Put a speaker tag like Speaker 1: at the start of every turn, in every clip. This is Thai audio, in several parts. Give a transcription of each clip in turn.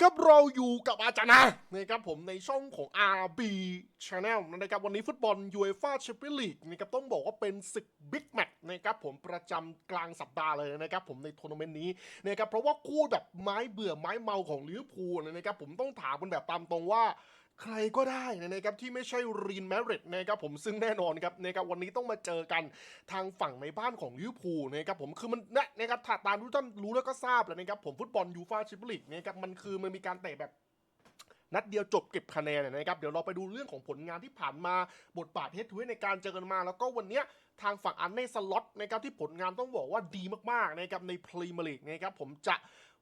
Speaker 1: ครับเราอยู่กับอาจารย์นะนะครับผมในช่องของ RB Channel นะครับวันนี้ฟุตบอล UEFA Champions League นะครับต้องบอกว่าเป็นศึกบิ๊กแมตช์นะครับผมประจำกลางสัปดาห์เลยนะครับผมในทัวร์นาเมนต์นี้นะครับเพราะว่าคู่แบบไม้เบื่อไม้เมาของลิเวอร์พูลนะครับผมต้องถามกันแบบตามตรงว่า ใครก็ได้นะครับที่ไม่ใช่รีนแมริดนะครับผมซึ่งแน่นอนครับนะครับวันนี้ต้องมาเจอกันทางฝั่งในบ้านของลิเวอร์พูลนะครับผมคือมันนะนะครับถ้าตามทุกท่านรู้แล้วก็ทราบแล้วนะครับผมฟุตบอลยูฟาแชมเปี้ยนลีกนะครับมันคือมันมีการเตะแบบนัดเดียวจบเก็บคะแนนนะครับเดี๋ยวเราไปดูเรื่องของผลงานที่ผ่านมาบทบาทเฮดทูเฮดในการเจอกันมา แล้วก็วันนี้ทางฝั่งอันเน่สล็อตนะครับที่ผลงานต้องบอกว่าดีมากๆนะครับในพรีเมียร์ลีกนะครับผมจะ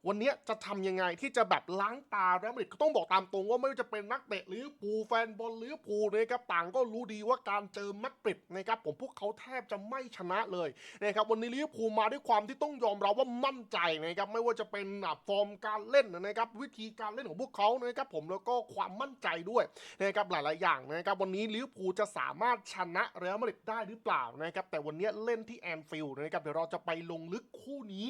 Speaker 1: วันนี้จะทำยังไงที่จะแบบล้างตาแรอัลมาดริดก็ต้องบอกตามตรงว่าไม่ว่าจะเป็นนักเตะหรือปูแฟนบอลหรือปูลนะครับต่างก็รู้ดีว่าการเจอมาดริดนะครับผมพวกเขาแทบจะไม่ชนะเลยนะครับวันนี้ลิเวอร์พูลมาด้วยความที่ต้องยอมรับว่ามั่นใจนะครับไม่ว่าจะเป็นฟอร์มการเล่นนะครับวิธีการเล่นของพวกเขานะครับผมแล้วก็ความมั่นใจด้วยนะครับหลาย ๆ อย่างนะครับวันนี้ลิเวอร์พูลจะสามารถชนะเรอัลมาดริดได้หรือเปล่านะครับแต่วันนี้เล่นที่แอนฟิลด์นะครับเดี๋ยวเราจะไปลงลึกคู่นี้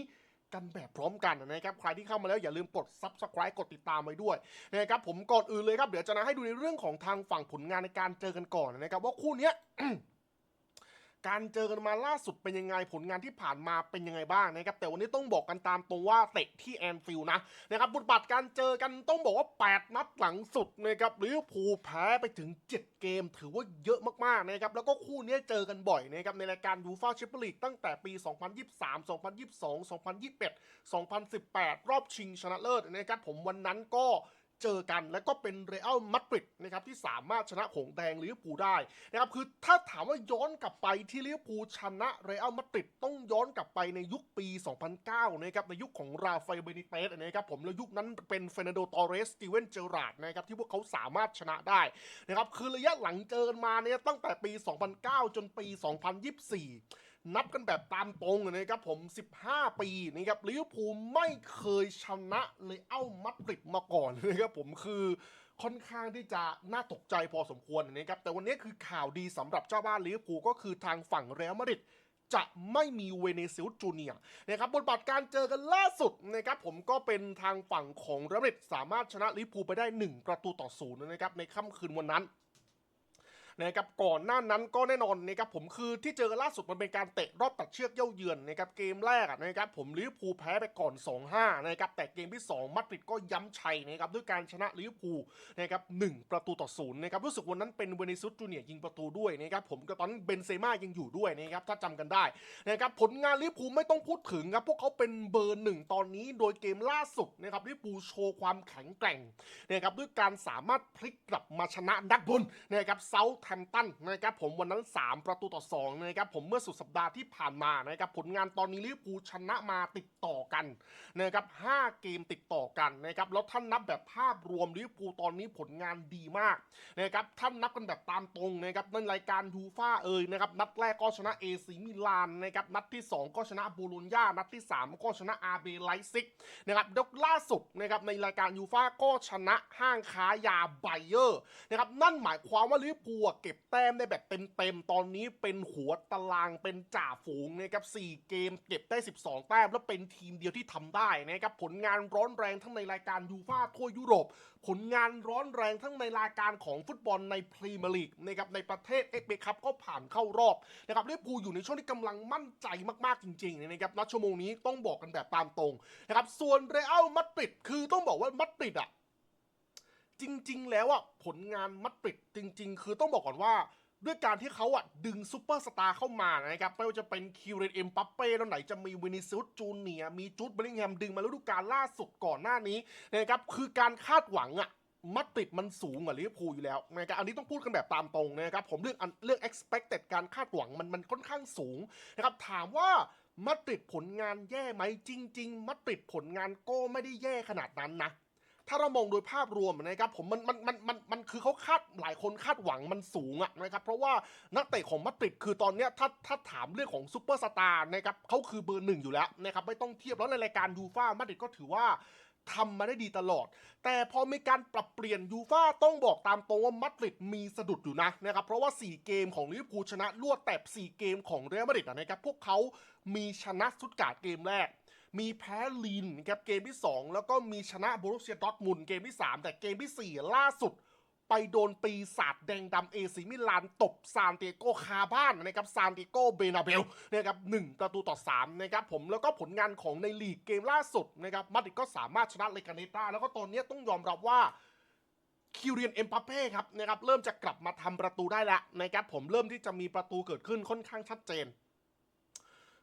Speaker 1: กันแบบพร้อมกันนะครับใครที่เข้ามาแล้วอย่าลืมกด Subscribe กดติดตามไว้ด้วยนะครับผมก่อนอื่นเลยครับเดี๋ยวจะนะให้ดูในเรื่องของทางฝั่งผลงานในการเจอกันก่อนนะครับว่าคู่เนี้ย การเจอกันมาล่าสุดเป็นยังไงผลงานที่ผ่านมาเป็นยังไงบ้างนะครับแต่วันนี้ต้องบอกกันตามตรงว่าเตะที่แอนฟิลด์นะนะครับบทบาทการเจอกันต้องบอกว่า 8 นัดหลังสุดนะครับลิเวอร์พูลแพ้ไปถึง 7 เกม ถือว่าเยอะมากๆนะครับแล้วก็คู่นี้เจอกันบ่อยนะครับในรายการยูฟ่าแชมเปี้ยนลีกตั้งแต่ปี 2023 2022 2021 2018 รอบชิงชนะเลิศนะครับผมวันนั้นก็ เจอกัน แล้วก็เป็นเรอัลมาดริดนะครับที่สามารถชนะหงแดงลิเวอร์พูลได้นะครับคือถ้าถามว่าย้อนกลับไปที่ลิเวอร์พูลชนะเรอัลมาดริดต้องย้อนกลับไปในยุคปี 2009 นะครับในยุคของราฟาเอลเบนิเตสนะครับผมแล้วยุคนั้นเป็นเฟรนันโดตอเรสสตีเวนเจอราร์ดนะครับที่พวกเขาสามารถชนะได้นะครับคือระยะหลังเจอกันมาเนี่ยตั้งแต่ปี 2009 จนปี 2024 นับกันแบบตามตรงเลยนะครับผม 15 ปีนะครับลิเวอร์พูลไม่เคยชนะเลยเอ้ามัดริดมาก่อนนะครับผมคือค่อนข้างที่จะน่าตกใจพอสมควรนะครับแต่วันนี้คือข่าวดีสำหรับเจ้าบ้านลิเวอร์พูลก็คือทางฝั่งเรอัลมาดริดจะไม่มีเวเนซิลจูเนียนะครับบทบาทการเจอกันล่าสุดนะครับผมก็เป็นทางฝั่งของเรอัลมาดริดสามารถชนะลิเวอร์พูลไปได้ 1 ประตูต่อศูนย์นะครับในค่ำคืนวันนั้น นะครับก่อนหน้านั้นก็แน่นอนนะครับผมคือที่เจอล่าสุดมันเป็นการเตะรอบตัดเชือกเย่าเยือนนะครับเกมแรกนะครับผมลิเวอร์พูลแพ้ไปก่อน 2-5นะครับแต่เกมที่ 2มาดริดก็ย้ำชัยนะครับด้วยการชนะลิเวอร์พูลนะครับ1ประตูต่อศูนย์นะครับรู้สึกวันนั้นเป็นเวเนซุสจูเนียร์ยิงประตูด้วยนะครับผมก็ตอนนั้นเบนเซม่ายังอยู่ด้วยนะครับถ้าจำกันได้นะครับผลงานลิเวอร์พูลไม่ต้องพูดถึงครับพวกเขาเป็นเบอร์หนึ่งตอนนี้โดยเกมล่าสุดนะครับลิเวอร์พูลโชว์ความแข็งแกร่งนะครับด้วยการสามารถพลิกกลับมาชนะนักบอลนะครับเซาท์แฮมป์ตันนะครับผมวันนั้น 3 ประตูต่อ2นะครับผมเมื่อสุดสัปดาห์ที่ผ่านมานะครับผลงานตอนนี้ลิเวอร์พูลชนะมาติดต่อกันนะครับ5เกมติดต่อกันนะครับแล้วท่านนับแบบภาพรวมลิเวอร์พูลตอนนี้ผลงานดีมากนะครับท่านนับกันแบบตามตรงนะครับในรายการยูฟ่าเอ่ยนะครับนัดแรกก็ชนะเอซีมิลานนะครับนัดที่ 2 ก็ชนะบูรุญญานัดที่ 3 ก็ชนะอาร์เบไลซิกนะครับยกล่าสุดนะครับในรายการยูฟ่าก็ชนะห้างค้ายาไบเยอร์นะครับนั่นหมายความว่าลิเวอร์พูลเก็บแต้มได้แบบเต็มๆ ตอนนี้เป็นหัวตารางเป็นจ่าฝูงนะครับ4เกมเก็บได้ 12 แต้ม แล้วเป็นทีมเดียวที่ทำได้นะครับผลงานร้อนแรงทั้งในรายการยูฟ่าทั่วยุโรป ผลงานร้อนแรงทั้งในรายการของฟุตบอลในพรีเมียร์ลีกนะครับในประเทศเอฟเอคัพก็ผ่านเข้ารอบนะครับลิเวอร์พูอยู่ในช่วงที่กำลังมั่นใจมากๆจริงๆนะครับณชั่วโมงนี้ต้องบอกกันแบบตามตรงนะครับส่วนเรอัลมาดริดคือต้องบอกว่ามาดริดอะ จริง ๆ แล้วอะผลงานมาดริดจริง ๆ คือต้องบอกก่อนว่า ด้วยการที่เขาอะดึงซูเปอร์สตาร์เข้ามานะครับไม่ว่าจะเป็นคิวเรนเอ็มปัปเป้แล้วไหนจะมีวินิซิอุสจูเนียมีจูดเบลลิงแฮมดึงมาฤดูกาลล่าสุดก่อนหน้านี้นะครับคือการคาดหวังอะมาดริดมันสูงกว่าลิเวอร์พูลอยู่แล้วนะครับอันนี้ต้องพูดกันแบบตามตรงนะครับผมเรื่องเรื่อง expected การคาดหวังมันมันค่อนข้างสูงนะครับถามว่ามาดริดผลงานแย่ไหมจริง ๆมาดริดผลงานก็ไม่ได้แย่ขนาดนั้นนะ ถ้าเรามองโดยภาพรวมนะครับผมมันมันมันมันมันคือเขาคาดหลายคนคาดหวังมันสูงอะนะครับเพราะว่านักเตะของมาดริดคือตอนเนี้ยถ้าถ้าถามเรื่องของซูเปอร์สตาร์นะครับเขาคือเบอร์หนึ่งอยู่แล้วนะครับไม่ต้องเทียบแล้วในรายการยูฟ่ามาดริดก็ถือว่าทำมาได้ดีตลอด แต่พอมีการปรับเปลี่ยนยูฟ่าต้องบอกตามตรงว่ามาดริดมีสะดุดอยู่นะนะครับ เพราะว่า 4 เกมของลิเวอร์พูลชนะรวดแต่4เกมของเรอัลมาดริดนะครับ พวกเขามีชนะสุดการ์ดเกมแรก มีแพ้ลีนครับเกมที่ 2 แล้วก็มีชนะบรูเซียดอทมุนเกมที่ 3 แต่เกมทีสี่ 4 ล่าสุด ไปโดนปีศาจแดงดำเอซิมิลาน ตบซานเตโกคาบ้านนะครับซานเตโกเบนาเบลนะครับหนึ่งประตูต่อ3นะครับผมแล้วก็ผลงานของในลีกเกมล่าสุดนะครับมาดริดก็สามารถชนะเลกาเนต้าแล้วก็ตอนนี้ต้องยอมรับว่าคิวเรียนเอ็มปาเป้ครับนะครับเริ่มจะกลับมาทำประตูได้แล้วนะครับผมเริ่มที่จะมีประตูเกิดขึ้นค่อนข้างชัดเจน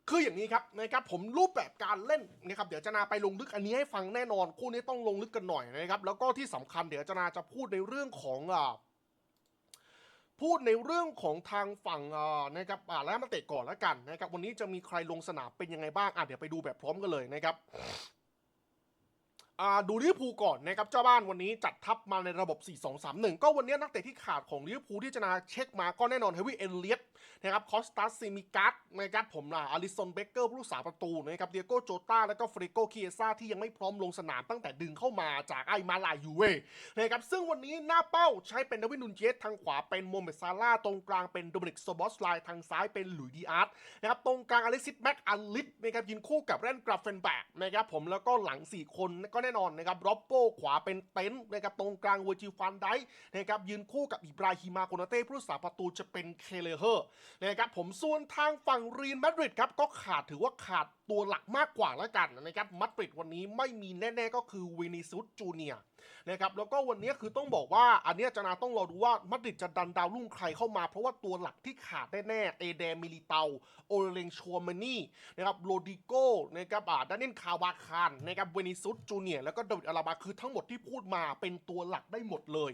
Speaker 1: คืออย่างนี้ครับนะครับผมรูปแบบการเล่นนะครับเดี๋ยวจะนาไปลงลึกอันนี้ให้ฟังแน่นอนคู่นี้ต้องลงลึกกันหน่อยนะครับ แล้วก็ที่สำคัญเดี๋ยวจะนาจะพูดในเรื่องของอ่าพูดในเรื่องของทางฝั่งนะครับอ่าแล้วมาเตะก่อนแล้วกันนะครับ วันนี้จะมีใครลงสนามเป็นยังไงบ้างอะเดี๋ยวไปดูแบบพร้อมกันเลยนะครับดูลิเวอร์พูลก่อนนะครับเจ้าบ้านวันนี้จัดทัพมาในระบบ 4-2-3-1 ก็วันนี้นักเตะที่ขาดของลิเวอร์พูลที่จะนาเช็คมาก็แน่นอนเฮวิเอเลียต นะครับคอสตัสซิมิกัสนะครับผมนะอลิสันเบเกอร์ผู้รักษาประตูนะครับเดียโก้โจตาแล้วก็เฟรโกเคีเซ่าที่ยังไม่พร้อมลงสนามตั้งแต่ดึงเข้ามาจากไอมาลายูเวนะครับซึ่งวันนี้หน้าเป้าใช้เป็นดาวินนุนเยสทางขวาเป็นโมเมซาร่าตรงกลางเป็นโดมินิกโซบอสไลทางซ้ายเป็นหลุยดีอาร์ตนะครับตรงกลางอล็กซิสแม็กอัลลิสนะครับยืนคู่กับแรนกราฟเฟนแบกนะครับผมแล้วก็หลัง 4 คนก็แน่นอนนะครับร็อบโบขวาเป็นเต็นท์นะครับตรงกลางเวอร์จิฟันไดนะครับยืนคู่กับอิบราฮิมาโกนาเต้ผู้รักษาประตูจะเป็นเคเลเฮอร์นะครับผมส่วนทางฝั่งรีนมาดริดครับก็ขาดถือว่าขาดตัวหลักมากกว่าแล้วกันนะครับมาดริดวันนี้ไม่มีแน่ ๆ ก็คือวินิซุสจูเนียนะครับแล้วก็วันนี้คือต้องบอกว่าอันนี้จะนาต้องรอดูว่ามาดริดจะดันดาวรุ่งใครเข้ามา เพราะว่าตัวหลักที่ขาดแน่ๆเอเดมิลิเตาโอเลงชัวมานี่นะครับโรดิโกนะครับอ่าดานเนนคาวาคานนะครับเวนิซุสจูเนียแล้วก็เดวิดอาราบาคือทั้งหมดที่พูดมาเป็นตัวหลักได้หมดเลย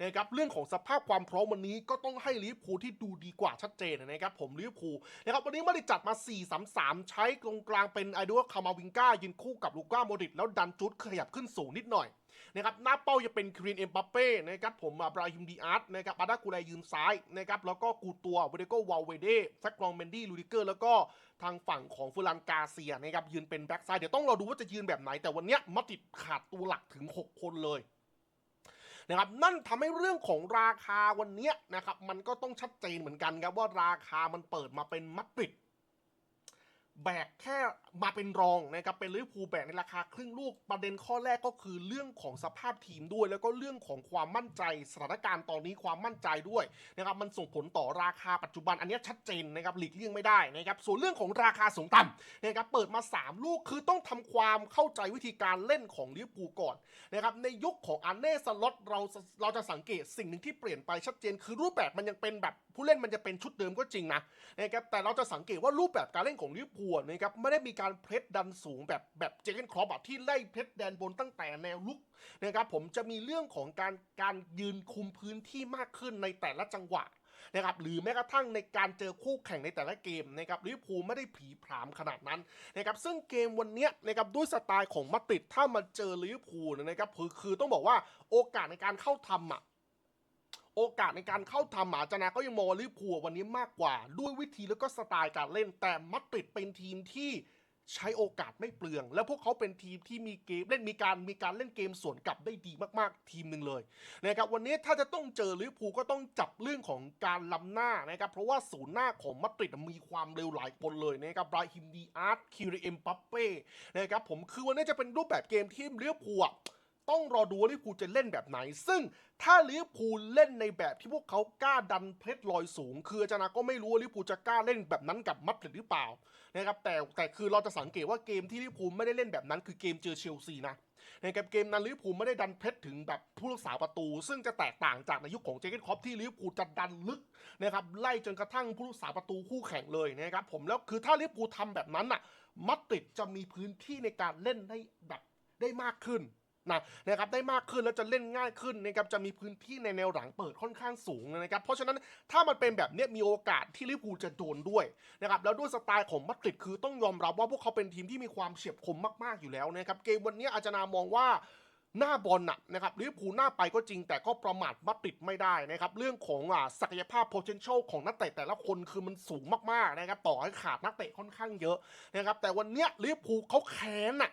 Speaker 1: นะครับเรื่องของสภาพความพร้อมวันนี้ก็ต้องให้ลิเวอร์พูลที่ดูดีกว่าชัดเจนนะครับผมลิเวอร์พูลนะครับวันนี้ไม่ได้จัดมา 4-3-3 ใช้ตรงกลางเป็นไอดอลคามาวิงก้ายืนคู่กับลูก้าโมดริตแล้วดันจุดขยับขึ้นสูงนิดหน่อยนะครับหน้าเป้าจะเป็นครีนเอ็มบัปเป้นะครับผมบราฮิมดีอาร์ตนะครับอาดากูไลยืนซ้ายนะครับแล้วก็กูตัวเวเดโกวาลเวเดแฟกลองเมนดี้ลูดิเกอร์แล้วก็ทางฝั่งของฟูลันกาเซียนะครับยืนเป็นแบ็กซ้ายเดี๋ยวต้องรอดูว่าจะยืนแบบไหนแต่วันนี้ยมาติดขาดตัวหลักถึง 6 คนเลย นะครับนั่นทำให้เรื่องของราคาวันนี้นะครับมันก็ต้องชัดเจนเหมือนกันครับว่าราคามันเปิดมาเป็นมัดริด แบกแค่มาเป็นรองนะครับเป็นลิเวอร์พูลแบกในราคาครึ่งลูกประเด็นข้อแรกก็คือเรื่องของสภาพทีมด้วย แล้วก็เรื่องของความมั่นใจสถานการณ์ตอนนี้ความมั่นใจด้วยนะครับมันส่งผลต่อราคาปัจจุบันอันนี้ชัดเจนนะครับหลีกเลี่ยงไม่ได้นะครับส่วนเรื่องของราคาสูงต่ำนะครับเปิดมา 3 ลูกคือต้องทำความเข้าใจวิธีการเล่นของลิเวอร์พูลก่อนนะครับในยุคของอันเน่สล็อตเราเราจะสังเกตสิ่งหนึ่งที่เปลี่ยนไปชัดเจนคือรูปแบบมันยังเป็นแบบผู้เล่นมันจะเป็นชุดเดิมก็จริงนะนะครับแต่เราจะสังเกตว่ารูปแบบการเล่นของลิเวอร์พูลนะครับไม่ได้มีการเพรสดันสูงแบบแบบเจเกนครอปที่ไล่เพรสแดนบนตั้งแต่แนวลุกนะครับผมจะมีเรื่องของการการยืนคุมพื้นที่มากขึ้นในแต่ละจังหวะนะครับหรือแม้กระทั่งในการเจอคู่แข่งในแต่ละเกมนะครับลิเวอร์พูลไม่ได้ผีผามขนาดนั้นนะครับซึ่งเกมวันนี้นะครับด้วยสไตล์ของมาดริดถ้ามาเจอลิเวอร์พูลนะครับคือคือต้องบอกว่าโอกาสในการเข้าทำอะ โอกาสในการเข้าทำหมาจนาก็ยังมองลิเวอร์พูลวันนี้มากกว่า ด้วยวิธีแล้วก็สไตล์การเล่นแต่มาดริดเป็นทีมที่ใช้โอกาสไม่เปลือง แล้วพวกเขาเป็นทีมที่มีเกมเล่นมีการมีการเล่นเกมสวนกลับได้ดีมากๆ ทีมหนึ่งเลยนะครับวันนี้ถ้าจะต้องเจอลิเวอร์พูลก็ต้องจับเรื่องของการล้ำหน้านะครับเพราะว่าศูนย์หน้าของมาดริดมีความเร็วหลายคนเลยนะครับบราฮิมดีอาร์ตคิริเอ็มปัปเป้นะครับผมคือวันนี้จะเป็นรูปแบบเกมที่ลิเวอร์พูล ต้องรอดูว่าลิเวอร์พูลจะเล่นแบบไหน ซึ่งถ้าลิเวอร์พูลเล่นในแบบที่พวกเขากล้าดันเพชรลอยสูง คืออาจารย์ก็ไม่รู้ว่าลิเวอร์พูลจะกล้าเล่นแบบนั้นกับมัดริดหรือเปล่านะครับแต่แต่คือเราจะสังเกตว่าเกมที่ลิเวอร์พูลไม่ได้เล่นแบบนั้น คือเกมเจอเชลซีนะนะครับเกมนั้นลิเวอร์พูลไม่ได้ดันเพชรถึงแบบผู้รักษาประตู ซึ่งจะแตกต่างจากในยุคของเจเกนครอปที่ลิเวอร์พูลจะดันลึกนะครับไล่จนกระทั่งผู้รักษาประตูคู่แข่งเลยนะครับผมแล้วคือถ้าลิเวอร์พูลทำแบบนั้นน่ะมัดริดจะมีพื้นที่ในการเล่นได้แบบได้มากขึ้น นะนะครับได้มากขึ้นแล้วจะเล่นง่ายขึ้นนะครับจะมีพื้นที่ในแนวหลังเปิดค่อนข้างสูงนะครับเพราะฉะนั้นถ้ามันเป็นแบบนี้มีโอกาสที่ลิเวอร์พูลจะโดนด้วยนะครับแล้วด้วยสไตล์ของมาดริดคือต้องยอมรับว่าพวกเขาเป็นทีมที่มีความเฉียบคมมากๆอยู่แล้วนะครับเกมวันนี้อาจารย์นามองว่าหน้าบอลน่ะนะครับลิเวอร์พูลหน้าไปก็จริงแต่ก็ประมาทมาดริดไม่ได้นะครับ เรื่องของอ่าศักยภาพ potential ของนักเตะแต่ละคนคือมันสูงมากๆนะครับ ต่อให้ขาดนักเตะค่อนข้างเยอะนะครับ แต่วันเนี้ยลิเวอร์พูลเขาแค้นน่ะ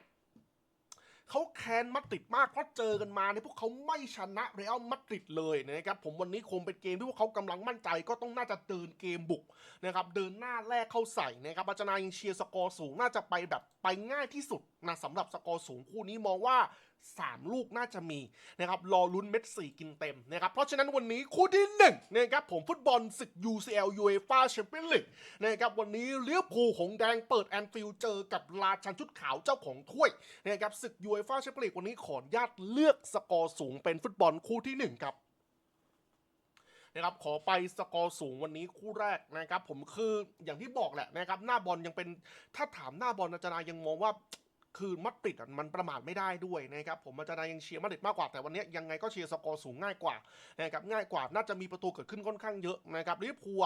Speaker 1: เขาแค้นมาดริดมากเพราะเจอกันมาในพวกเขาไม่ชนะเรอัลมาดริดเลยนะครับผมวันนี้คงเป็นเกมที่พวกเขากำลังมั่นใจก็ต้องน่าจะเดินเกมบุกนะครับเดินหน้าแรกเข้าใส่นะครับอาจารย์ยังเชียร์สกอร์สูงน่าจะไปแบบไปง่ายที่สุดนะสำหรับสกอร์สูงคู่นี้มองว่า 3 ลูกน่าจะมีนะครับรอลุ้นเม็ดสี่กินเต็มนะครับเพราะฉะนั้นวันนี้คู่ที่หนึ่งนะครับผมฟุตบอลศึก UCL UEFA Champions League นะครับวันนี้เลี้ยวภูลหงแดงเปิดแอนฟิลด์เจอกับราชันชุดขาวเจ้าของถ้วยนะครับศึก UEFA Champions League วันนี้ขออนุญาตเลือกสกอร์สูงเป็นฟุตบอลคู่ที่หนึ่งครับนะครับขอไปสกอร์สูงวันนี้คู่แรกนะครับ ผมคืออย่างที่บอกแหละนะครับ หน้าบอลยังเป็นถ้าถามหน้าบอลอาจารย์ยังมองว่า คือมัดริดมันประมาทไม่ได้ด้วยนะครับผมอาจารย์ยังเชียร์มัดริดมากกว่าแต่วันนี้ยังไงก็เชียร์สกอร์สูงง่ายกว่านะครับง่ายกว่าน่าจะมีประตูเกิดขึ้นค่อนข้างเยอะนะครับลิเวอร์พูล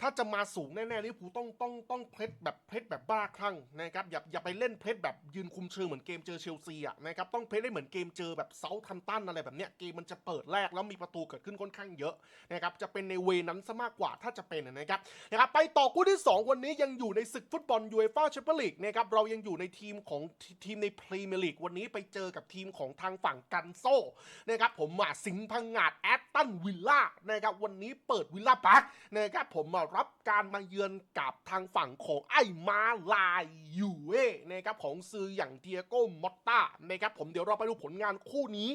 Speaker 1: ถ้าจะมาสูงแน่ๆลิเวอร์พูลต้องต้องต้องเพลสแบบเพลสแบบบ้าคลั่งนะครับอย่าอย่าไปเล่นเพลสแบบยืนคุมเชิงเหมือนเกมเจอเชลซีอะนะครับต้องเพลสได้เหมือนเกมเจอแบบเซาท์ทัมตันอะไรแบบเนี้ยเกมมันจะเปิดแรกแล้วมีประตูเกิดขึ้นค่อนข้างเยอะนะครับจะเป็นในเวนั้นซะมากกว่าถ้าจะเป็นนะครับนะครับไปต่อคู่ที่ 2 วันนี้ยังอยู่ในศึกฟุตบอลยูเอฟ่าแชมเปี้ยนลีกนะครับเรายังอยู่ในทีมของทีทีมในพรีเมียร์ลีกวันนี้ไปเจอกับทีมของทางฝั่งกันโซนะครับผมมาสิงห์พังงาดแอตตันวิลล่านะครับวันนี้เปิดวิลล่าปาร์คนะครับผมมารับการมาเยือนกับทางฝั่งของไอ้มาลายยูเอนะครับของซืออย่างเดียโก้มอตตานะครับผมเดี๋ยวเราไปดูผลงานคู่นี้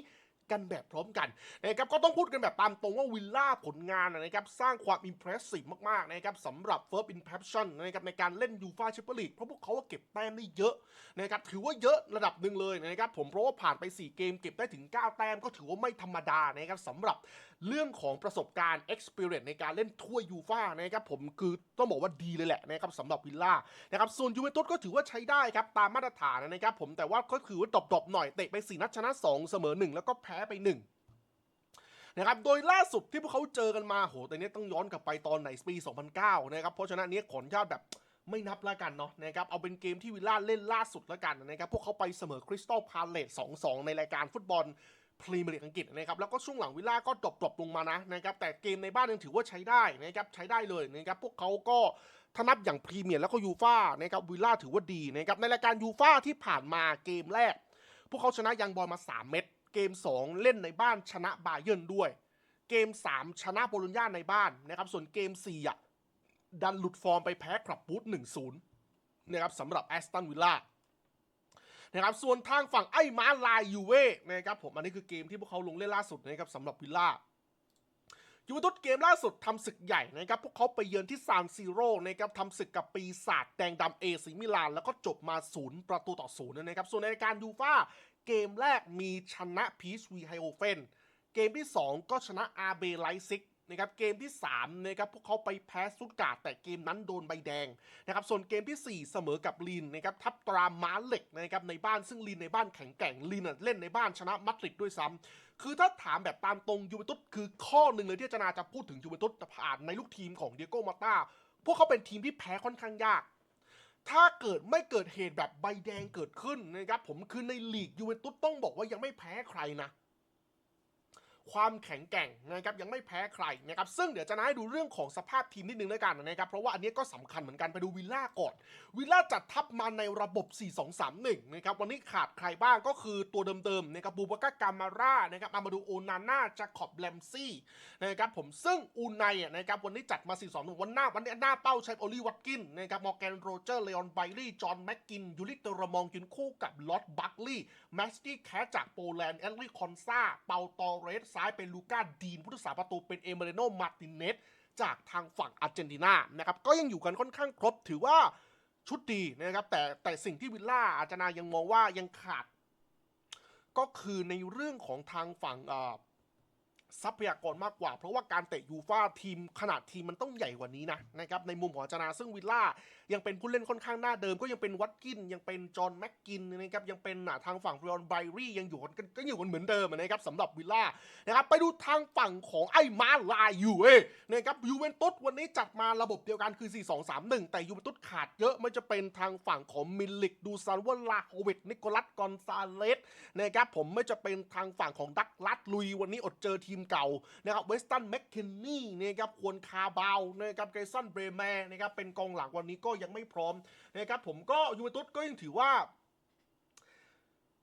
Speaker 1: กันแบบพร้อมกันนะครับก็ต้องพูดกันแบบตามตรงว่าวิลล่าผลงานนะครับสร้างความอิมเพรสซีฟมากๆนะครับสำหรับ First Impression นะครับในการเล่นยูฟาแชมเปี้ยนลีกเพราะพวกเขาก็เก็บแต้มได้เยอะนะครับถือว่าเยอะระดับหนึ่งเลยนะครับผมเพราะว่าผ่านไป 4 เกมเก็บได้ถึง 9 แต้มก็ถือว่าไม่ธรรมดานะครับสำหรับ เรื่องของประสบการณ์ experience ในการเล่นถ้วยยูฟานะครับผมคือต้องบอกว่าดีเลยแหละนะครับสำหรับวิลล่านะครับส่วนยูเวนตุสก็ถือว่าใช้ได้ครับ ตามมาตรฐานนะครับผมแต่ว่าก็คือว่าดรอปๆหน่อยเตะไป 4 นัดชนะ 2 เสมอ 1 แล้วก็แพ้ไป 1นะครับ โดยล่าสุดที่พวกเขาเจอกันมา โห แต่เนี้ยต้องย้อนกลับไปตอนไหนปี 2009 นะครับ เพราะฉะนั้นนเนี้ยขออนุญาตแบบไม่นับแล้วกันเนาะนะครับ เอาเป็นเกมที่วิลล่าเล่นล่าสุดแล้วกันนะครับ พวกเขาไปเสมอคริสตัลพาเลต2-2 ในรายการฟุตบอล พรีเมียร์ลีกอังกฤษนะครับแล้วก็ช่วงหลังวิลล่าก็ดรอปๆลงมานะนะครับแต่เกมในบ้านยังถือว่าใช้ได้นะครับใช้ได้เลยนะครับพวกเขาก็ถ้านับอย่างพรีเมียร์แล้วก็ยูฟ่านะครับวิลล่าถือว่าดีนะครับในรายการยูฟ่าที่ผ่านมาเกมแรก พวกเขาชนะยังบอลมา 3 เม็ดเกม 2 เล่นในบ้านชนะบาเยิร์นด้วย เกม 3 ชนะโบโลญญาในบ้านนะครับส่วนเกม4อะดันหลุดฟอร์มไปแพ้คลับบูธ1-0นะครับสำหรับแอสตันวิลล่า นะครับส่วนทางฝั่งไอ้ม้าลายยูเว่นะครับผมอันนี้คือเกมที่พวกเขาลงเล่นล่าสุดนะครับสำหรับวิลล่ายูเวนตุสเกมล่าสุดทำศึกใหญ่นะครับ พวกเขาไปเยือนที่ซานซีโร่นะครับทำศึกกับปีศาจแดงดำเอซิมิลาน แล้วก็จบมาศูนย์ประตูต่อศูนย์นะครับ ส่วนในการยูฟ่าเกมแรกมีชนะพีชวีไฮโอเฟน เกมที่ 2 ก็ชนะอาเบไลซิก นะครับเกมที่3นะครับพวกเขาไปแพ้สุดการ์ดแต่เกมนั้นโดนใบแดงนะครับส่วนเกมที่ 4 เสมอกับลีนนะครับทับตราม้าเหล็กนะครับในบ้านซึ่งลีนในบ้านแข็งแกร่งลีนเล่นในบ้านชนะมัดริดด้วยซ้ำคือถ้าถามแบบตามตรงยูเวนตุสคือข้อหนึ่งเลยที่อาจารย์จะพูดถึงยูเวนตุสผ่านในลูกทีมของเดียโก้มาตาพวกเขาเป็นทีมที่แพ้ค่อนข้างยาก ถ้าเกิดไม่เกิดเหตุแบบใบแดงเกิดขึ้นนะครับผมคือในลีกยูเวนตุสต้องบอกว่ายังไม่แพ้ใครนะ ความแข็งแกร่งนะครับยังไม่แพ้ใครนะครับซึ่งเดี๋ยวจะนาให้ดูเรื่องของสภาพทีมนิดนึงแล้วกันนะครับเพราะว่าอันนี้ก็สำคัญเหมือนกันไปดูวิลล่าก่อน วิลล่าจัดทัพมาในระบบ 4-2-3-1นะครับวันนี้ขาดใครบ้างก็คือตัวเดิมๆนะครับบูบากากามาร่านะครับอามาดูโอนาน่าจาคอบแลมซี่นะครับผมซึ่งอูไนนะครับวันนี้จัดมา 4-2-1 วันหน้าวันนี้หน้าเป้าใช้โอลีวัตกินนะครับมอร์แกนโรเจอร์เลออนไบรี่จอห์นแม็กกินยูริเตอร์มองยืนคู่กับลอตบัคลีย์แมสตี้แคจากโปแลนด์แอลลี่คอนซาเปาตอเรสซ้ายเป็นลูก้าดีนผู้รักษาประตูเป็นเอเมเรโนมาร์ตินเนสจากทางฝั่งอาร์เจนตินานะครับก็ยังอยู่กันค่อนข้างครบถือว่าชุดดีนะครับแต่แต่สิ่งที่วิลล่าอาร์เจนายังมองว่ายังขาด ก็คือในเรื่องของทางฝั่งทรัพยากรมากกว่า เพราะว่าการเตะยูฟ่าทีมขนาดทีมมันต้องใหญ่กว่านี้นะนะครับในมุมของอาร์เจนาซึ่งวิลล่ายังเป็นผู้เล่นค่อนข้างหน้าเดิม ก็ยังเป็นวัตกินยังเป็นจอห์นแม็กกินนะครับยังเป็นทางฝั่งฟรอนไบรี่ยังอยู่กันก็อยู่กันเหมือนเดิมนะครับสำหรับวิลล่านะครับไปดูทางฝั่งของไอ้มาลายยูเอนะครับยูเวนตุสวันนี้จัดมาระบบเดียวกันคือ 4-2-3-1 แต่ยูเวนตุสขาดเยอะไม่จะเป็นทางฝั่งของมิลลิกดูซานวลาโควิดนิโคลัสกอนซาเลสนะครับผมไม่จะเป็นทางฝั่งของดักลัดลุยวันนี้อดเจอทีมเก่านะครับเวสตันแมคเคนนี่นะครับควรคาบาวนะครับเกรซันเบรแมนะครับเป็นกองหลังวันนี้ก็ยังไม่พร้อมนะครับผมก็ยูเวนตุสก็ยังถือว่า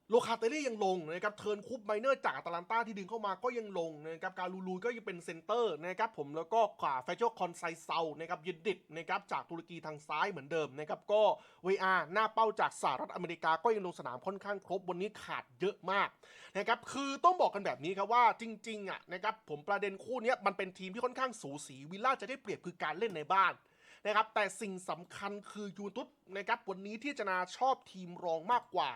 Speaker 1: โลคาเตลี่ยังลงนะครับเทิร์นคุปไมเนอร์จากอาตาลันตาที่ดึงเข้ามาก็ยังลงนะครับการลูลูก็ยังเป็นเซนเตอร์นะครับผมแล้วก็ขวาแฟชั่นคอนไซเซานะครับยินดิดนะครับจากตุรกีทางซ้ายเหมือนเดิมนะครับก็เวอาหน้าเป้าจากสหรัฐอเมริกาก็ยังลงสนามค่อนข้างครบวันนี้ขาดเยอะมากนะครับคือต้องบอกกันแบบนี้ครับว่าจริงๆอะนะครับผมประเด็นคู่นี้มันเป็นทีมที่ค่อนข้างสูสีวิลล่าจะได้เปรียบคือการเล่นในบ้าน นะครับแต่สิ่งสำคัญคือยูทูบนะครับวันนี้ที่จะนาชอบทีมรองมากกว่า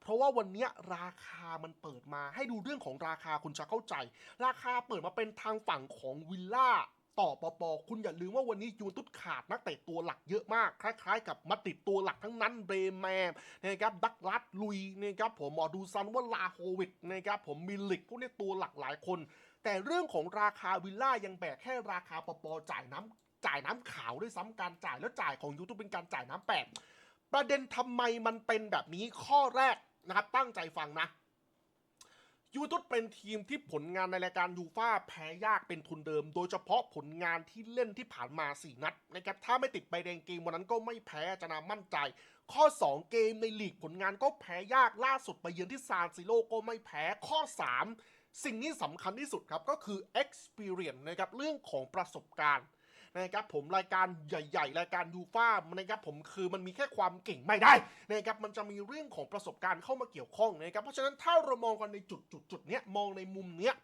Speaker 1: เพราะว่าวันนี้ราคามันเปิดมาให้ดูเรื่องของราคาคุณจะเข้าใจ ราคาเปิดมาเป็นทางฝั่งของวิลล่าต่อปอปคุณอย่าลืมว่าวันนี้ยูทูบขาดนักเตะตัวหลักเยอะมาก คล้ายๆ กับมาติดตัวหลักทั้งนั้นเบรแมนนะครับดักลัดลุยนะครับผมหมอดูซันว่าลาโฮวิดนะครับผมมิลิกพวกนี้ตัวหลักหลายคน แต่เรื่องของราคาวิลล่ายังแบกแค่ราคาปอปจ่ายน้ำ จ่ายน้ำขาวด้วยซ้ำการจ่ายแล้วจ่ายของ YouTube เป็นการจ่ายน้ำแปดประเด็นทำไมมันเป็นแบบนี้ข้อแรกนะครับตั้งใจฟังนะยูทูบเป็นทีมที่ผลงานในรายการยูฟ่าแพ้ยากเป็นทุนเดิม โดยเฉพาะผลงานที่เล่นที่ผ่านมา 4 นัดนะครับถ้าไม่ติดใบแดงเกมวันนั้นก็ไม่แพ้จะนามั่นใจ ข้อ 2 เกมในลีกผลงานก็แพ้ยากล่าสุดไปเยือนที่ซานซิโรก็ไม่แพ้ข้อ 3 สิ่งนี้สำคัญที่สุดครับก็คือ experience นะครับเรื่องของประสบการณ์ นะครับผมรายการใหญ่ๆ รายการยูฟ่านะครับผมคือมันมีแค่ความเก่งไม่ได้นะครับมันจะมีเรื่องของประสบการณ์เข้ามาเกี่ยวข้องนะครับเพราะฉะนั้นถ้าเรามองกันในจุดจุดจุดเนี้ยมองในมุมเนี้ย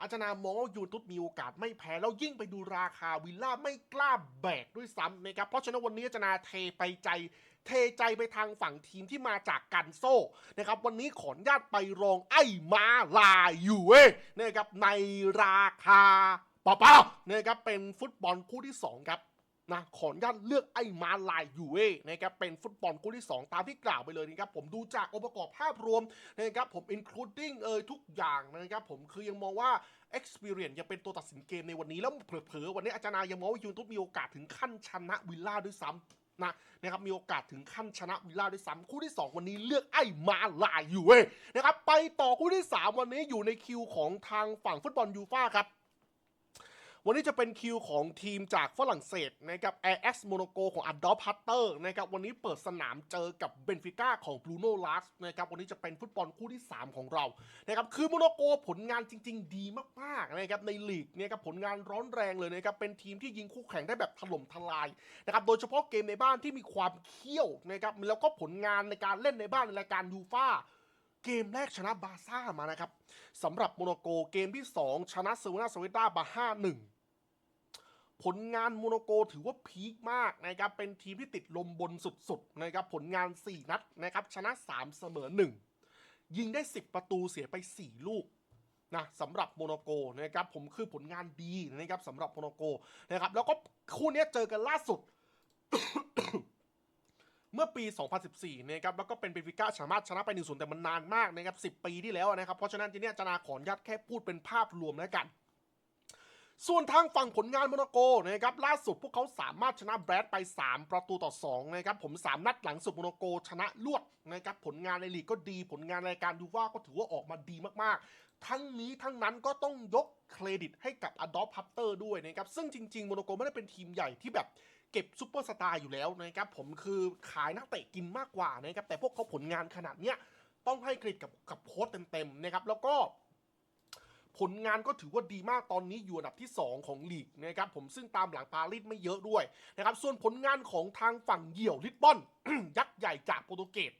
Speaker 1: อาจารย์มองว่ายูทูบมีโอกาสไม่แพ้ แล้วยิ่งไปดูราคาวิลล่าไม่กล้าแบกด้วยซ้ำนะครับเพราะฉะนั้นวันนี้อาจารย์เทไปใจเทใจไปทางฝั่งทีมที่มาจากกันโซ่นะครับวันนี้ขออนุญาตไปรองไอ้มาลายูเว้นะครับในราคา เปล่าๆนะครับเป็นฟุตบอลคู่ที่ 2 ครับนะขออนุญาตเลือกไอ้มาลายยูเว่นะครับเป็นฟุตบอลคู่ที่ 2 ตามที่กล่าวไปเลยนะครับผมดูจากองค์ประกอบภาพรวมนะครับผม including เอยทุกอย่างนะครับผมคือยังมองว่า experience ยังเป็นตัวตัดสินเกมในวันนี้แล้วเผลอๆวันนี้อาจารย์นายังมองว่ายูทูบมีโอกาสถึงขั้นชนะวิลล่าด้วยซ้ำนะนะครับมีโอกาสถึงขั้นชนะวิลล่าด้วยซ้ำคู่ที่ 2 วันนี้เลือกไอ้มาลายยูเว่นะครับไปต่อคู่ที่ 3 วันนี้อยู่ในคิวของทางฝั่งฟุตบอลยูฟ่าครับ วันนี้จะเป็นคิวของทีมจากฝรั่งเศสนะครับ AS Monaco ของ a d o l f Hutter นะครับวันนี้เปิดสนามเจอกับเบนฟิก้าของ Bruno Lage นะครับวันนี้จะเป็นฟุตบอลคู่ที่ 3 ของเรานะครับคือโมโนโกผลงานจริง ๆ ดีมากๆนะครับในลีกเนี่ยครับผลงานร้อนแรงเลยนะครับเป็นทีมที่ยิงคู่แข่งได้แบบถล่มทลายนะครับโดยเฉพาะเกมในบ้านที่มีความเขี้ยวนะครับแล้วก็ผลงานในการเล่นในบ้านในรายการยูฟ่าเกมแรกชนะบาซ่ามานะครับสำหรับโมโนโกเกมที่ 2 ชนะเซอร์วนาสวิต้ามา5-1 ผลงานโมโนโกถือว่าพีคมากนะครับเป็นทีมที่ติดลมบนสุดๆนะครับผลงาน 4 นัดนะครับชนะ 3 เสมอ 1 ยิงได้ 10 ประตูเสียไป 4 ลูกนะสำหรับโมโนโกนะครับผมคือผลงานดีนะครับสำหรับโมโนโกนะครับแล้วก็คู่นี้เจอกันล่าสุด เมื่อปี 2014นะครับแล้วก็เป็นเบนฟิก้าสามารถชนะไป1นศูนย์แต่มันนานมากนะครับ10 ปีที่แล้วนะครับเพราะฉะนั้นทีนี้จะนาขออนุญาตแค่พูดเป็นภาพรวมแล้วกัน ส่วนทางฝั่งผลงานโมนาโกนะครับล่าสุดพวกเขาสามารถชนะแบรดไป 3 ประตูต่อ2นะครับผม 3 นัดหลังสุดโมนาโกชนะลวดนะครับผลงานในลีกก็ดีผลงานรายการยูว่าก็ถือว่าออกมาดีมากๆ ทั้งนี้ทั้งนั้นก็ต้องยกเครดิตให้กับอดอ p พัตเตอร์ด้วยนะครับซึ่งจริงๆโมนาโกไม่ได้เป็นทีมใหญ่ที่แบบเก็บซูเปอร์สตาร์อยู่แล้วนะครับผมคือขายนักเตะกินมากกว่านะครับแต่พวกเขาผลงานขนาดเนี้ยต้องให้เครดิตกับกับโค้ชเต็มๆนะครับแล้วก็ ผลงานก็ถือว่าดีมากตอนนี้อยู่อันดับที่ 2 ของลีกนะครับผมซึ่งตามหลังปารีสไม่เยอะด้วยนะครับส่วนผลงานของทางฝั่งเหยี่ยวลิสบอน ยักษ์ใหญ่จากโปรตุเกส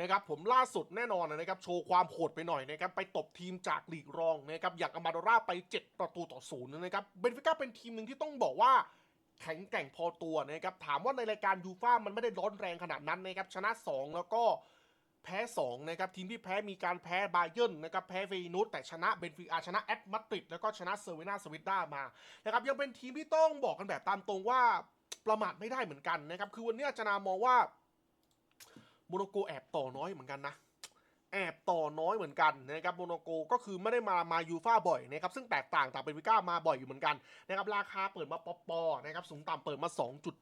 Speaker 1: นะครับผมล่าสุดแน่นอนนะครับโชว์ความโหดไปหน่อยนะครับไปตบทีมจากลีกรองนะครับอย่างอามาโดราไป 7 ประตูต่อศูนย์นะครับเบนฟิก้าเป็นทีมหนึ่งที่ต้องบอกว่าแข็งแกร่งพอตัวนะครับถามว่าในรายการยูฟ่ามันไม่ได้ร้อนแรงขนาดนั้นนะครับชนะ 2 แล้วก็ แพ้2นะครับทีมที่แพ้มีการแพ้บาเยิร์นนะครับแพ้เฟยนูสแต่ชนะเบนฟิกาชนะแอตมาติดแล้วก็ชนะเซอร์เวนาสวิตด้ามานะครับยังเป็นทีมที่ต้องบอกกันแบบตามตรงว่าประมาทไม่ได้เหมือนกันนะครับคือวันนี้อาจารย์มองว่าโมโนโกแอบต่อน้อยเหมือนกันนะ แอบต่อน้อยเหมือนกันนะครับโมโนโกก็คือไม่ได้มามายูฟ่าบ่อยนะครับซึ่งแตกต่างจากเบนฟิก้ามาบ่อยอยู่เหมือนกันนะครับราคาเปิดมาปอปอนะครับสูงต่ำเปิดมา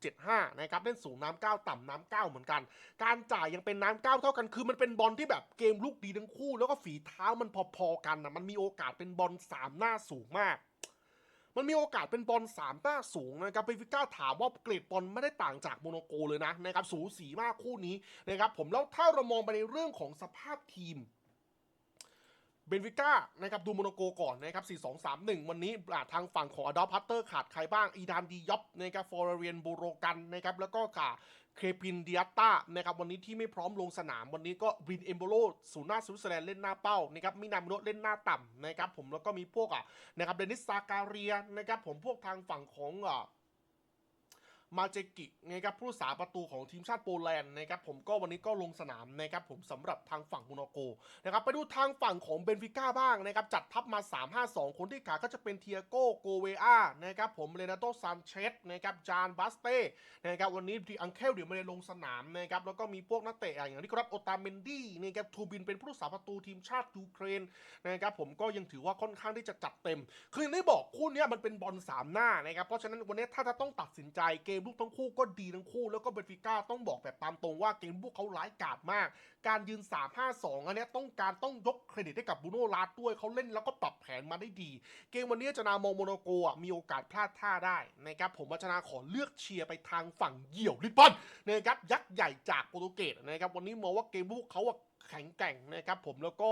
Speaker 1: 2.75นะครับเล่นสูงน้ำเก้าต่ำน้ำเก้าเหมือนกัน การจ่ายยังเป็นน้ำเก้าเท่ากันคือมันเป็นบอลที่แบบเกมลุกดีทั้งคู่ แล้วก็ฝีเท้ามันพอๆกันนะมันมีโอกาสเป็นบอลสามหน้าสูงมาก มันมีโอกาสเป็นบอลสามหน้าสูงนะครับเบฟิก้าถามว่าเกรดบอลไม่ได้ต่างจากโมโนโกเลยนะนะครับสูสีมากคู่นี้นะครับผมแล้วถ้าเรามองไปในเรื่องของสภาพทีม เบนฟิก้านะครับดูโมโนโกก่อนนะครับ 4 2 3 1 วันนี้ทางฝั่งของอดอลพัตเตอร์ขาดใครบ้าง อีดานดียอปนะครับฟอร์เรียนโบโรกันนะครับแล้วก็ขาเคปินเดียต้านะครับวันนี้ที่ไม่พร้อมลงสนามวันนี้ก็บรินเอมโบโลศูนหน้าสวิตเซอร์แลนด์เล่นหน้าเป้านะครับมินามโนเล่นหน้าต่ำนะครับผมแล้วก็มีพวกอะนะครับเดนิสซาการียนะครับผมพวกทางฝั่งของอ่า มาเจกินะครับผู้รักษาประตูของทีมชาติโปแลนด์นะครับผมก็วันนี้ก็ลงสนามนะครับผมสำหรับทางฝั่งโมโนโกนะครับไปดูทางฝั่งของเบนฟิก้าบ้างนะครับจัดทัพมา 3-5-2 คนที่ขาก็จะเป็นเทียโกโกเวอานะครับผมเลนาโตซานเชสนะครับจานบัสเต้นะครับวันนี้ทีอังเคลเดี๋ยวไม่ได้ลงสนามนะครับแล้วก็มีพวกนักเตะอย่างนิโคลัสโอตาเมนดี้นะครับทูบินเป็นผู้รักษาประตูทีมชาติยูเครนนะครับผมก็ยังถือว่าค่อนข้างที่จะจัดเต็ม คืออย่างที่บอกคู่เนี้ยมันเป็นบอลสามหน้านะครับเพราะฉะนั้นวันนี้ถ้าจะต้องตัดสินใจเกมลูกทั้งคู่ก็ดีทั้งคู่แล้วก็เบนฟิก้าต้องบอกแบบตามตรงว่าเกมลุกเขาร้ายกาจมากการยืน 3-5-2 อันนี้ต้องการต้องยกเครดิตให้กับบูโน่ลาดด้วยเขาเล่นแล้วก็ปรับแผนมาได้ดี เกมวันนี้จะนามองโมโนโกะมีโอกาสพลาดท่าได้นะครับผมวัชนาขอเลือกเชียร์ไปทางฝั่งเหยี่ยวลิปปอนนะครับยักษ์ใหญ่จากโปรตุเกสนะครับวันนี้มองว่าเกมลูกเขาอะแข็งแกร่งนะครับผมแล้วก็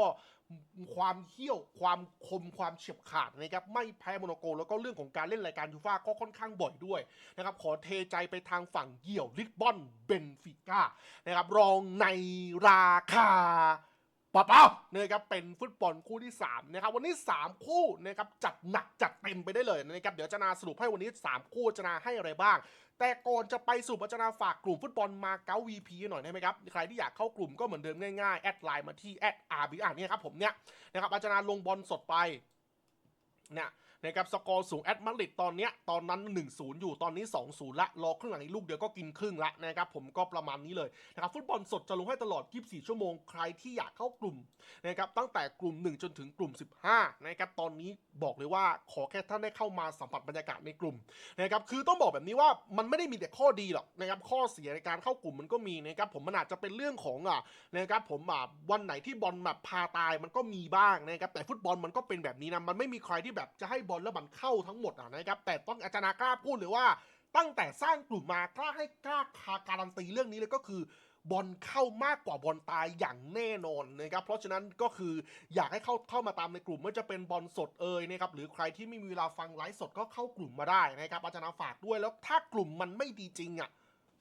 Speaker 1: ความเขี้ยวความคมความเฉียบขาดนะครับไม่แพ้โมโนโก แล้วก็เรื่องของการเล่นรายการยูฟ่าก็ค่อนข้างบ่อยด้วยนะครับขอเทใจไปทางฝั่งเหี่ยวลิสบอนเบนฟิก้านะครับรองในราคาปะเป้านะครับเป็นฟุตบอลคู่ที่3นะครับวันนี้ 3 คู่นะครับจัดหนักจัดเต็มไปได้เลยนะครับเดี๋ยวจะนาสรุปให้วันนี้ 3 คู่จะนาให้อะไรบ้าง แต่ก่อนจะไปสู่พัฒนาฝากกลุ่มฟุตบอลมาเก๊า VP หน่อยได้ไหมครับใครที่อยากเข้ากลุ่มก็เหมือนเดิมง่ายๆ แอดไลน์มาที่แอดอาร์บีอ่านเนี่ยครับผมเนี่ยนะครับอาจารย์ลงบอลสดไปเนี่ย นะครับสกอร์สูงแอดมาริดตอนเนี้ยตอนนั้น 1-0 อยู่ตอนนี้ 2-0 ละรอครึ่งหลังอีกลูกเดียวก็กินครึ่งละนะครับผมก็ประมาณนี้เลยนะครับฟุตบอลสดจะลงให้ตลอด 24 ชั่วโมงใครที่อยากเข้ากลุ่มนะครับตั้งแต่กลุ่ม 1 จนถึงกลุ่ม 15นะครับตอนนี้บอกเลยว่าขอแค่ท่านได้เข้ามาสัมผัสบรรยากาศในกลุ่มนะครับคือต้องบอกแบบนี้ว่ามันไม่ได้มีแต่ข้อดีหรอกนะครับข้อเสียในการเข้ากลุ่มมันก็มีนะครับผมมันอาจจะเป็นเรื่องของอะนะครับผมอะวันไหนที่บอลแบบพาตายมันก็มีบ้างนะครับแต่ฟุตบอลมันก็เป็นแบบนี้นะมันไม่มีใครที่แบบจะให้บอลแล้วมันเข้าทั้งหมดนะครับ แต่ต้องอาจารย์กล้าพูดเลยว่า ตั้งแต่สร้างกลุ่มมากล้าให้กล้าคาการันตีเรื่องนี้เลยก็คือบอลเข้ามากกว่าบอลตายอย่างแน่นอนนะครับ เพราะฉะนั้นก็คืออยากให้เข้าเข้ามาตามในกลุ่มไม่ว่าจะเป็นบอลสดเอ่ยนะครับหรือใครที่ไม่มีเวลาฟังไลฟ์สดก็เข้ากลุ่มมาได้นะครับอาจารย์ฝากด้วยแล้วถ้ากลุ่มมันไม่ดีจริงอะ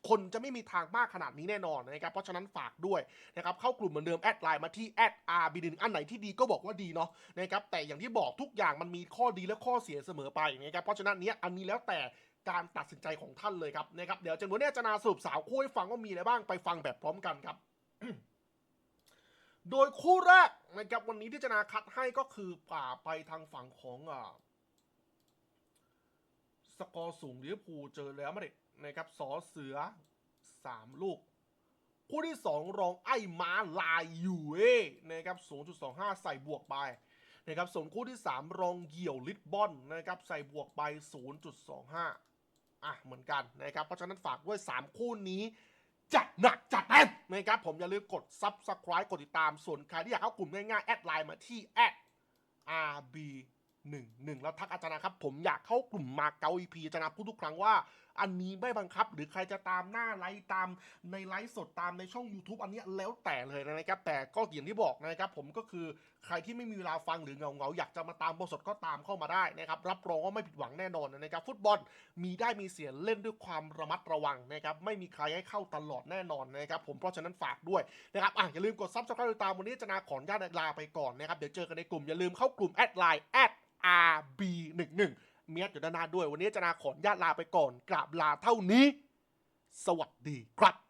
Speaker 1: คนจะไม่มีทางมากขนาดนี้แน่นอนนะครับ เพราะฉะนั้นฝากด้วยนะครับ เข้ากลุ่มเหมือนเดิมแอดไลน์มาที่แอดอาร์บีดึงอันไหนที่ดีก็บอกว่าดีเนาะนะครับ แต่อย่างที่บอกทุกอย่างมันมีข้อดีและข้อเสียเสมอไปนะครับ เพราะฉะนั้นเนี้ยอันนี้แล้วแต่การตัดสินใจของท่านเลยครับนะครับเดี๋ยวจังหวะนี้จะนาสรุปสาวคู่ให้ฟังว่ามีอะไรบ้างไปฟังแบบพร้อมกันครับ โดยคู่แรกนะครับวันนี้ที่จะนาคัดให้ก็คือป่าไปทางฝั่งของอ่าสกอร์สูงลิเวอร์พูลเจอแล้วมาดริด นะครับสอเสือสามลูก คู่ที่สองรองไอ้ม้าลายยูเอนะครับ0.25 ใส่บวกไปนะครับส่วนคู่ที่สามรองเหยี่ยวลิสบอนนะครับใส่บวกไป 0.25 อะเหมือนกันนะครับเพราะฉะนั้นฝากด้วย 3 คู่นี้ จัดหนักจัดเต็มนะครับผมอย่าลืมกด Subscribe กดติดตามส่วนใครที่อยากเข้ากลุ่มง่ายๆ แอดไลน์มาที่แอด @rb 1 1แล้วทักอาจารย์นะครับ ผมอยากเข้ากลุ่มมาเกา EP อาจารย์พูดทุกครั้งว่า อันนี้ไม่บังคับ หรือใครจะตามหน้าไลฟ์ตามในไลฟ์สดตามในช่อง YouTube อันนี้แล้วแต่เลยนะครับ แต่ก็อย่างที่บอกนะครับ ผมก็คือใครที่ไม่มีเวลาฟังหรือเงาเงาๆอยากจะมาตามบทสดก็ตามเข้ามาได้นะครับ รับรองว่าไม่ผิดหวังแน่นอนนะครับ ฟุตบอลมีได้มีเสียเล่นด้วยความระมัดระวังนะครับ ไม่มีใครให้เข้าตลอดแน่นอนนะครับ ผมเพราะฉะนั้นฝากด้วยนะครับอะอย่าลืมกดซับสไครต์ติดตามวันนี้จะนาขออนุญาตลาไปก่อนนะครับเดี๋ยวเจอกันในกลุ่มอย่าลืมเข้ากลุ่มแอดไลน์แอด RB11 เมียดอยู่ด้านหน้าด้วย วันนี้จะนาขออนุญาตลาไปก่อน กราบลาเท่านี้ สวัสดีครับ